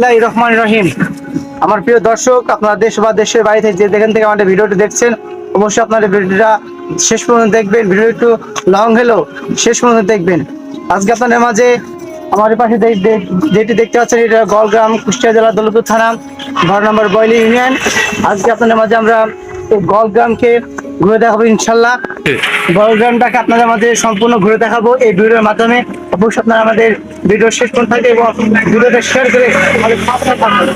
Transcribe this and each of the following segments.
রহমান রহিম। আমার প্রিয় দর্শক আপনারা দেশ বা দেশের বাইরে থেকে যে যেখান থেকে আমাদের ভিডিওটি দেখছেন অবশ্যই আপনাদের ভিডিওটা শেষ পর্যন্ত দেখবেন। ভিডিও একটু লং হলেও শেষ পর্যন্ত দেখবেন। আজকে আপনাদের মাঝে আমার পাশে যেটি দেখতে পাচ্ছেন এটা গলগ্রাম কুষ্টিয়া জেলা দৌলতপুর থানা ঘর নম্বর বয়লি ইউনিয়ন। আজকে আপনাদের মাঝে আমরা এই গলগ্রামকে ঘুরে দেখাবো ইনশাল্লাহ। গলগ্রামটাকে আপনাদের মাঝে সম্পূর্ণ ঘুরে দেখাবো এই ভিডিওর মাধ্যমে। অবশ্যই আপনারা আমাদের ভিডিও শেষ পর্যন্ত থাকে এবং ভিডিওটা শেয়ার করে আমাদের পাশে থাকবেন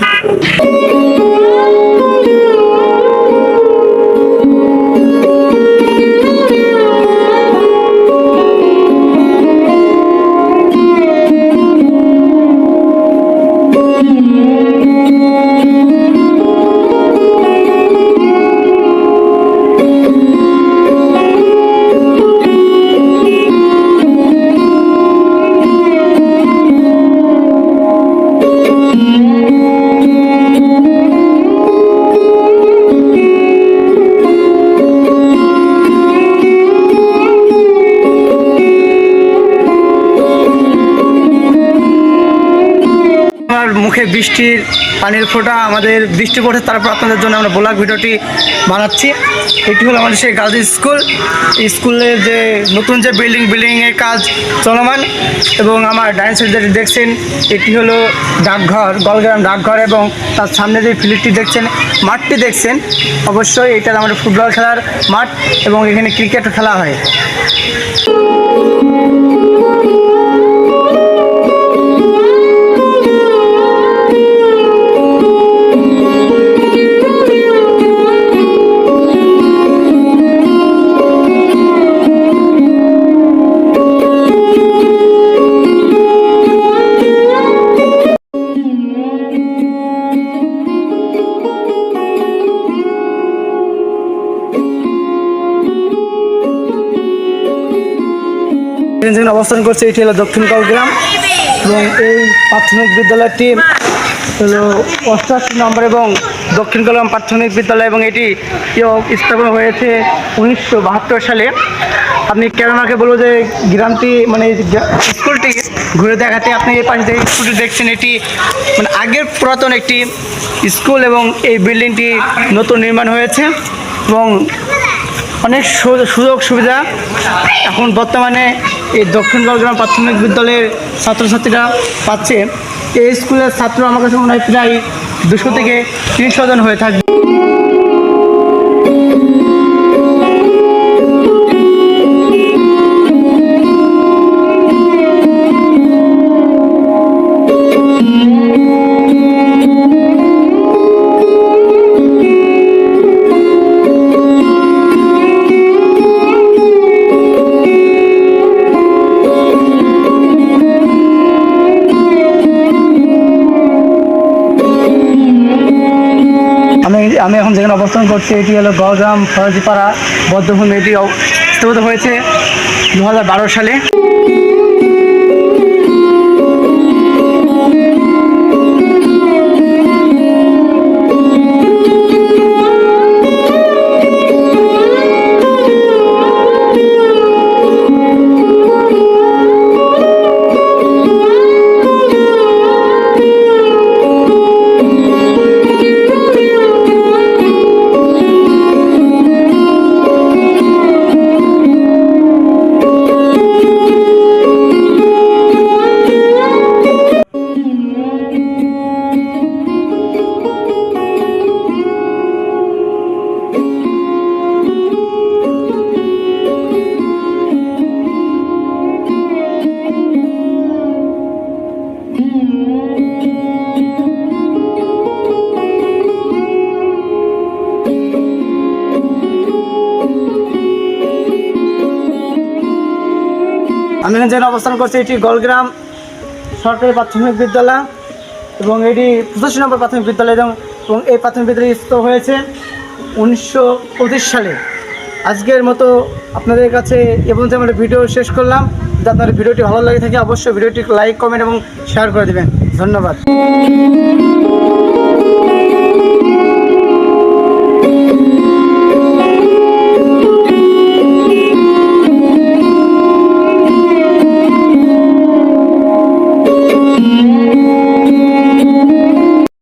মুখে বৃষ্টির পানির ফোঁটা, আমাদের বৃষ্টি পড়ে, তারপর আপনাদের জন্য আমরা ব্লগ ভিডিওটি বানাচ্ছি। এটি হলো আমাদের সেই গার্লস স্কুল। স্কুলের যে নতুন যে বিল্ডিং, বিল্ডিংয়ের কাজ চলমান এবং আমার ডাইন দেখছেন, এটি হলো ডাকঘর, গলগ্রাম ডাকঘর এবং তার সামনে যে ফিল্ডটি দেখছেন, মাঠটি দেখছেন, অবশ্যই এটা আমাদের ফুটবল খেলার মাঠ এবং এখানে ক্রিকেট খেলা হয়। যেখানে অবস্থান করছে, এটি হলো দক্ষিণ গ্রাম। এবং এই প্রাথমিক বিদ্যালয়টি হলো অষ্টাশি নম্বর এবং দক্ষিণ কলম প্রাথমিক বিদ্যালয় এবং এটি স্থাপন হয়েছে উনিশশো বাহাত্তর সালে। আপনি কেন আমাকে বলব যে গ্রামটি মানে স্কুলটি ঘুরে দেখাতে, আপনি এই পাশে যে স্কুলটি দেখছেন, এটি মানে আগের পুরাতন একটি স্কুল এবং এই বিল্ডিংটি নতুন নির্মাণ হয়েছে। এবং অনেক সুযোগ সুবিধা। এখন বর্তমানে এই দক্ষিণ বলগ্রাম প্রাথমিক বিদ্যালয়ের ছাত্রছাত্রীরা পাচ্ছে। এই স্কুলের ছাত্র আমার কাছে মনে হয় প্রায় দুশো থেকে তিনশো জন হয়ে থাকবে। আমি আমি এখন যেখানে অবস্থান করছি, এটি হলো গড়গ্রাম ফরাজিপাড়া বদ্ধভূমি। এটি স্থাপিত হয়েছে দু হাজার বারো সালে। আমি যেখানে অবস্থান করছি, এটি গলগ্রাম সরকারি প্রাথমিক বিদ্যালয় এবং এটি পঁচাশি নম্বর প্রাথমিক বিদ্যালয় এবং এবং এই প্রাথমিক বিদ্যালয় স্থাপিত হয়েছে উনিশশো পঁচিশ সালে। আজকের মতো আপনাদের কাছে এবং আমরা ভিডিও শেষ করলাম। যদি আপনার ভিডিওটি ভালো লাগে থাকে, অবশ্যই ভিডিওটি লাইক, কমেন্ট এবং শেয়ার করে দেবেন। ধন্যবাদ।